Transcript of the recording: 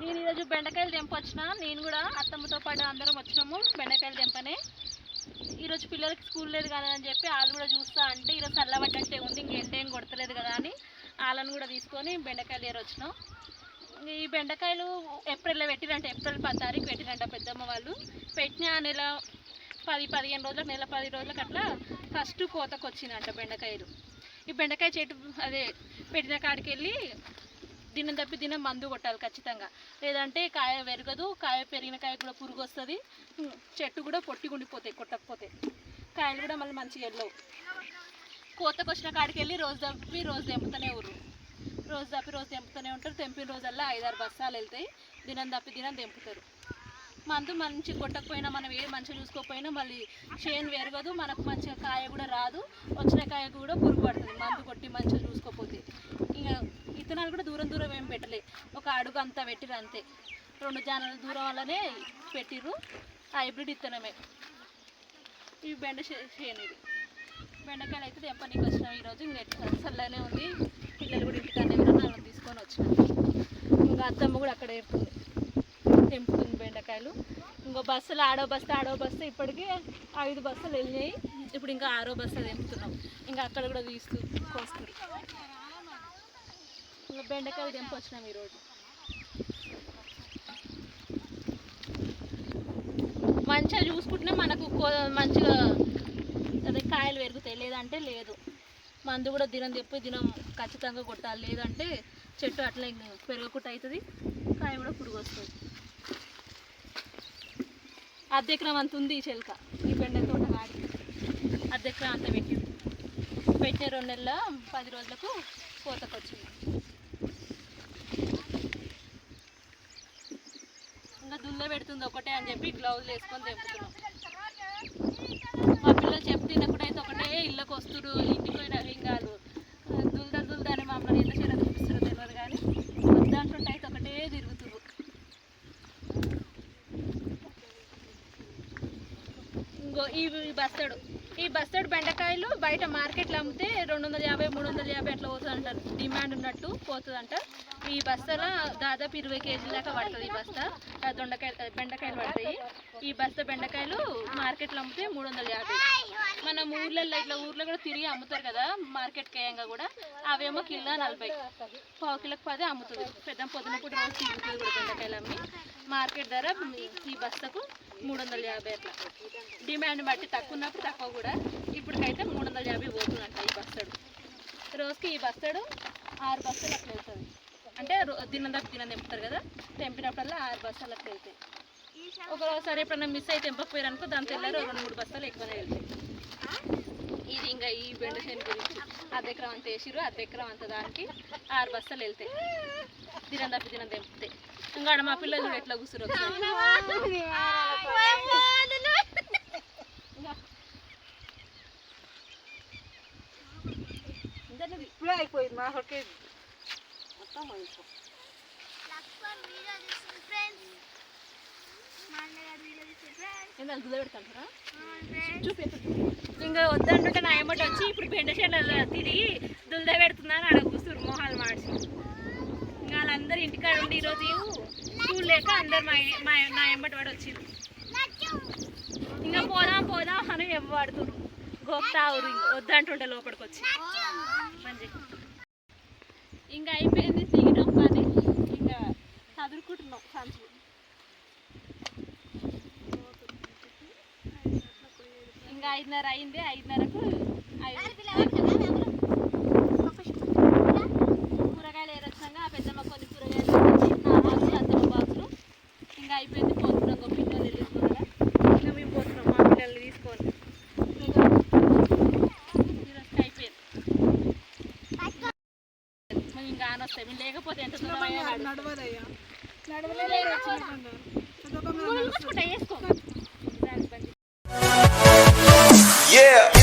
నేను ఈరోజు బెండకాయలు తెంపొచ్చిన. నేను కూడా అత్తమ్మతో పాటు అందరం వచ్చినాము బెండకాయలు తెంపనే. ఈరోజు పిల్లలకి స్కూల్ లేదు కదా అని చెప్పి వాళ్ళు కూడా చూస్తా అంటే ఈరోజు చల్లబడ్డట్టే ఉంది ఇంకేంటేం కొడతలేదు కదా అని వాళ్ళని కూడా తీసుకొని బెండకాయలు ఏరు వచ్చినాం. ఈ బెండకాయలు ఏప్రిల్లో పెట్టిరంట ఏప్రిల్ పది తారీఖు పెట్టిరంట పెద్దమ్మ వాళ్ళు. పెట్టిన నెల పది పదిహేను రోజులకు నెల పది రోజులకు అట్లా ఫస్ట్ కోతకు వచ్చిందంట బెండకాయలు. ఈ బెండకాయ చెట్టు అదే పెట్టిన కాడికి వెళ్ళి దినం తప్పి దినం మందు కొట్టాలి ఖచ్చితంగా. లేదంటే కాయ పెరగదు కాయ పెరిగిన కాయ కూడా పురుగు వస్తుంది. చెట్టు కూడా పొట్టి ఉండిపోతాయి కొట్టకపోతే. కాయలు కూడా మళ్ళీ మంచిగా వెళ్ళవు కోతకు వచ్చిన కాడికి వెళ్ళి రోజు తప్పి రోజు తెంపుతూనే ఊరు రోజు తప్పి రోజు తెంపుతూనే ఉంటారు. తెంపిన రోజల్లా ఐదారు బస్తాలు వెళ్తాయి. దినం తప్పి దినం తెంపుతారు. మందు మంచి కొట్టకపోయినా మనం ఏ మంచిగా చూసుకోకపోయినా మళ్ళీ చేను పెరగదు మనకు మంచిగా కాయ కూడా రాదు. వచ్చిన కాయ కూడా పురుగు పడుతుంది. మందు కొట్టి మంచిగా చూసుకోకపోతే. ఇంకా విత్తనాలు కూడా దూరం దూరం ఏం పెట్టలే. ఒక అడుగు అంతా పెట్టిరు అంతే. రెండు జానల దూరం వల్లనే పెట్టిర్రు. హైబ్రిడ్ విత్తనమే. ఇవి బెండ చే- బెండకాయలు అయితే దెంపనీకి వచ్చినాం ఈరోజు. ఇంకా ఎట్లా చల్లనే ఉంది. పిల్లలు కూడా ఇంటికన్నా కూడా తీసుకొని వచ్చినాం. ఇంకా అత్తమ్మ కూడా అక్కడ తెంపుతుంది బెండకాయలు. ఇంకో బస్సులు ఆడో బస్తా ఆడో బస్తా ఇప్పటికీ ఐదు బస్సులు వెళ్ళినాయి. ఇప్పుడు ఇంకా ఆరో బస్తా తెంపుతున్నాం. ఇంకా అక్కడ కూడా తీస్తూ కోస్తారు ఇంకా బెండకాయలు తెంపు వచ్చినాం ఈరోజు. మంచిగా చూసుకుంటేనే మనకు కో- మంచిగా అదే కాయలు పెరుగుతాయి. లేదంటే లేదు. మందు కూడా దినం తెప్పి దినం ఖచ్చితంగా కొట్టాలి. లేదంటే చెట్టు అట్లా పెరగకుండా అవుతుంది కాయ కూడా పురుగు వస్తుంది. అద్దెకరం అంత ఉంది ఈ చెలక. ఈ బెండ తోట కాడి అద్దెకరం అంత పెట్టి పెట్టిన రెండు నెలల పది రోజులకు కోతకొచ్చింది. వచ్చింది పెడుతుంది ఒకటే అని చెప్పి గ్లౌజ్ వేసుకొని తెంపుతున్నాం. మా పిల్లలు చెప్తే అయితే ఒకటే ఇళ్ళకి వస్తుడు ఇంటికి పోయిన హింగాలు దుల్దా దుల్దా అని మమ్మల్ని ఎంత చీర చూపిస్తారో తెలియదు కానీ వద్దంటుంటే అయితే ఒకటే తిరుగుతురు. ఇంకో ఈ బస్తాడు. ఈ బస్తాడు బెండకాయలు బయట మార్కెట్లో అమ్మితే రెండు వందల యాభై మూడు వందల యాభై అట్లా పోతుంది అంటారు డిమాండ్ ఉన్నట్టు పోతుందంట. ఈ బస్తాలో దాదాపు ఇరవై కేజీల దాకా పడుతుంది ఈ బస్తా దొండకాయ బెండకాయలు పడతాయి. ఈ బస్తా బెండకాయలు మార్కెట్లో అమ్మితే మూడు వందల యాభై మన ఊర్లలో ఇట్లా ఊర్లో కూడా తిరిగి అమ్ముతారు కదా మార్కెట్ కేయంగా కూడా. అవేమో కిలో నలభై. పావు కిలోకి పదే అమ్ముతుంది. పెద్ద పొద్దున పూట రోజు తిరుగుతుంది కూడా బెండకాయలు అమ్మి. మార్కెట్ ధర ఈ బస్తకు మూడు వందల యాభై అట్లా. డిమాండ్ బట్టి తక్కువ ఉన్నప్పుడు తక్కువ కూడా. ఇప్పటికైతే మూడు వందల యాభై పోతుందంట ఈ బస్తాడు రోజుకి ఈ బస్తాడు ఆరు బస్తాలు అట్లా వెళ్తుంది. అంటే రో- దినం తెంపుతారు కదా? తెంపినప్పుడల్లా ఆరు బస్తాలు అట్లా వెళ్తాయి. ఒకసారి ఎప్పుడన్నా మిస్ అయితే తెంపకపోయారు అనుకో దాని తెల్లారు రెండు మూడు బస్తాలు ఎక్కువనే వెళ్తాయి. ఇది ఇంకా ఈ బెండ చేను గురించి. అర్ధెకరం అంత వేసిరు అర్ధెకరం అంత దానికి ఆరు బస్తాలు వెళ్తాయి. తప్పి తెంపుతాయి ఇంకా మా పిల్లలు ఎట్లా ఇప్పుడే అయిపోయింది మా మొత్తం చూపి. ఇంకా వద్దంటుంటే నా ఏమంటే వచ్చి ఇప్పుడు బెండ చేనులలో తిరిగి దుల్ద పెడుతుందని అక్కడ కూర్చురు మొహాలు. లేక అందరు మా మా నా ఎంబటి వాడు వచ్చింది ఇంకా పోదాం పోదాం అని ఎవ్వడుతురు గోప్తా ఊరు వద్దంటుండే లోపలికి వచ్చి మంచి ఇంకా అయిపోయింది దిగినాం కానీ ఇంకా చదువుకుంటున్నాం సంచులు ఇంకా ఐదున్నర అయింది ఐదున్నరకు ఐదు- కూరగాయలు ఏరొచ్చాక ఆ పెద్దమ్మ కొన్ని కూరగాయలు నా బాక్సులు అద్దమ్మ బాక్సులు ఇంకా అయిపోయింది పోతున్నాం ఒక పిల్లలు వెళ్ళిపోగా ఇంకా మేము పోతున్నాం మా పిల్లల్ని తీసుకొని ఇంకా ఈరోజుకి అయిపోయింది మరి ఆనొస్తాయి మేము లేకపోతే ఎంత. నడవదయ్యా బండి Yeah.